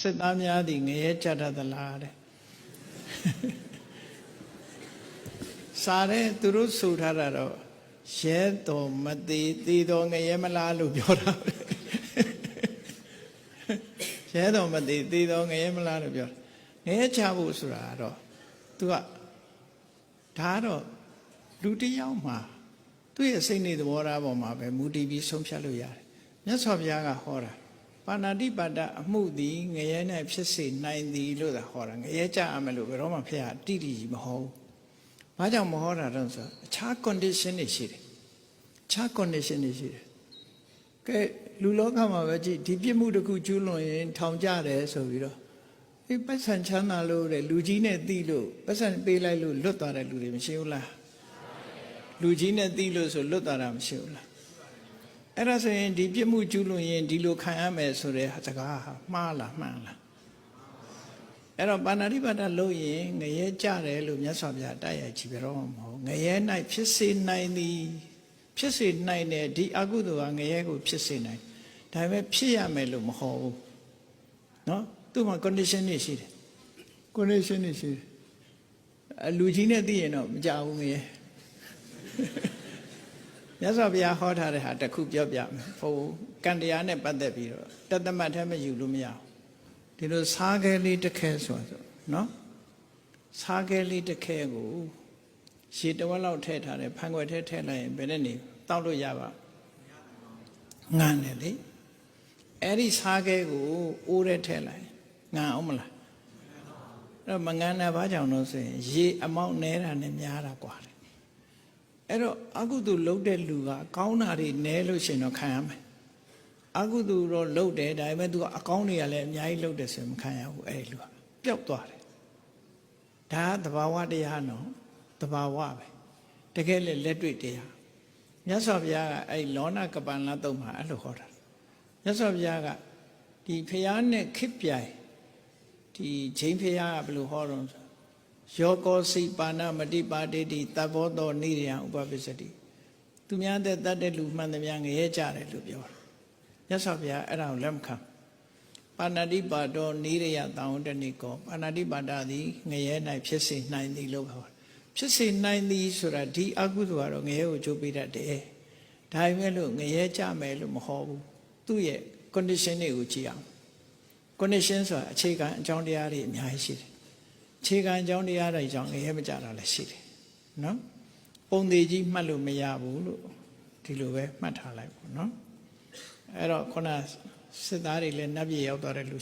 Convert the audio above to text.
စစ်သားများသည်ငရဲကြတတ်သလားတဲ့စားတဲ့သူတို့ဆိုထားတာတော့ရဲတော်မသေးသေးတော်ငရဲမလားလို့ပြောတာပဲရဲတော်မသေးသေးတော်ငရဲမလားလို့ပြောတာငရဲချဖို့ဆိုတာကတော့ तू ကဒါကတော့လူတစ်ယောက်မှာသူ့ရဲ့စိတ်နေသဘောထားပေါ်မှာပဲမူတည်ပြီးဆုံးဖြတ်လို့ရတယ်မြတ်စွာဘုရားကဟောတာ ပါဏာတိပါဒအမှုသည်ငရဲ၌ဖြစ်စေနိုင်သည်လို့သာဟောတာငရဲကြအမယ်လို့ဘယ်တော့မှဖះတိတိကြီးမဟောဘူး။ဘာကြောင့်မဟောတာတော့ဆိုအခြား condition တွေရှိတယ်။အခြား condition တွေရှိတယ်။ကဲလူလောကမှာပဲကြည့်ဒီပြစ်မှုတစ်ခုကျူးလွန်ရင်ထောင်ကြတယ်ဆိုပြီးတော့ဒီပတ်စံချမ်းသာလို့တဲ့လူကြီးနဲ့တီးလို့ပတ်စံပေးလိုက်လို့လွတ်သွားတဲ့လူတွေမရှိဘူးလား။လူကြီးနဲ့တီးလို့ဆိုလွတ်သွားတာမရှိဘူးလား။ အဲ့ဒါဆိုရင်ဒီပြစ်မှုကျူးလွန်ရင်ဒီလိုခံရမယ်ဆိုတဲ့စကားဟာမှားလားမှန်လားအဲ့တော့ပါဏာတိပါဒလို့ရင်ငရဲကြတယ်လို့မြတ်စွာဘုရားတိုက်ရိုက်ကြည့်ပြတော့မဟုတ်ငရဲ၌ဖြစ်စေနိုင်သည်ဖြစ်စေနိုင်တယ်ဒီအကုသိုလ်ကငရဲကိုဖြစ်စေနိုင်ဒါပေမဲ့ဖြစ်ရမယ်လို့မဟုတ်ဘူးเนาะသူ့မှာ condition တွေရှိတယ် condition တွေရှိတယ်အလူကြီးနဲ့သိရင်တော့မကြဘူးငရဲ မြတ်စွာဘုရားဟောထားတဲ့ဟာတစ်ခုပြောပြမယ်ဟိုကံတရားနဲ့ပတ်သက်ပြီးတော့တသမတ်ထဲမယူလို့မရဘူးဒီလိုစားခဲလေးတစ်ခဲဆိုဆိုနော်စားခဲလေးတစ်ခဲကိုရှည်တဝက်လောက်ထည့်ထားတယ်ဖန်ခွက်ထဲထည့်လိုက်ရင်ဘယ်နဲ့နေတောက်လို့ရပါငန်းတယ်လေအဲ့ဒီစားခဲကိုအိုးထဲထည့်လိုက်ငန်းအောင်မလားအဲ့တော့မငန်းတာဘာကြောင့်လို့ဆိုရင်ရေအမောက်နဲတာနဲ့များတာกว่าတယ် အဲ့တော့အကုသိုလ်လုပ်တဲ့လူကကောင်းတာတွေနဲလို့ရှင်တော့ခံရမယ်အကုသိုလ်တော့လုပ်တယ်ဒါပေမဲ့သူကအကောင်းတွေကလည်းအများကြီးလုပ်တယ်ဆိုရင်မခံရဘူးအဲ့ဒီလူကပျောက်သွားတယ်ဒါကသဘာဝတရားနော်သဘာဝပဲတကယ်လေလက်တွေ့တရားမြတ်စွာဘုရားကအဲ့လောနာကပန်လာတုံးမှာအဲ့လိုဟောတာမြတ်စွာဘုရားကဒီဖျားနဲ့ခစ်ပြိုင်ဒီချိန်ဖျားကဘယ်လိုဟောတော့ဆို ယောကောစိပါဏမတိပါတိတိတဘောတော်နိရိယဥပပစ္စတိသူများတဲ့တတ်တဲ့လူမှန်သမျှငရဲကြတယ်လို့ပြောတာမြတ်စွာဘုရားအဲ့ဒါကိုလက်မခံပါဏာတိပါတော်နိရိယတောင်းတဏိကောပါဏာတိပါဒသည်ငရဲ၌ဖြစ်စေနိုင်သည်လို့ပြောတာဖြစ်စေနိုင်သည်ဆိုတာဒီအကုသိုလ်ကတော့ငရဲကိုကြိုးပေးတတ်တယ်ဒါပေမဲ့လို့ငရဲကြမယ်လို့မဟောဘူးသူ့ရဲ့ condition တွေကိုကြည့်အောင် condition ဆိုတာအခြေခံအကြောင်းတရားတွေအများကြီးရှိတယ်အ ခြေခံအကြောင်းတရားတွေကြောင့်ငရဲမကြတာလည်းရှိတယ်နော်ပုံသေးကြီးမှတ်လို့မရဘူးလို့ဒီလိုပဲမှတ်ထားလိုက်ပေါ့နော်အဲ့တော့ခုနစစ်သားတွေလည်းနတ်ပြည်ရောက်သွားတဲ့လူ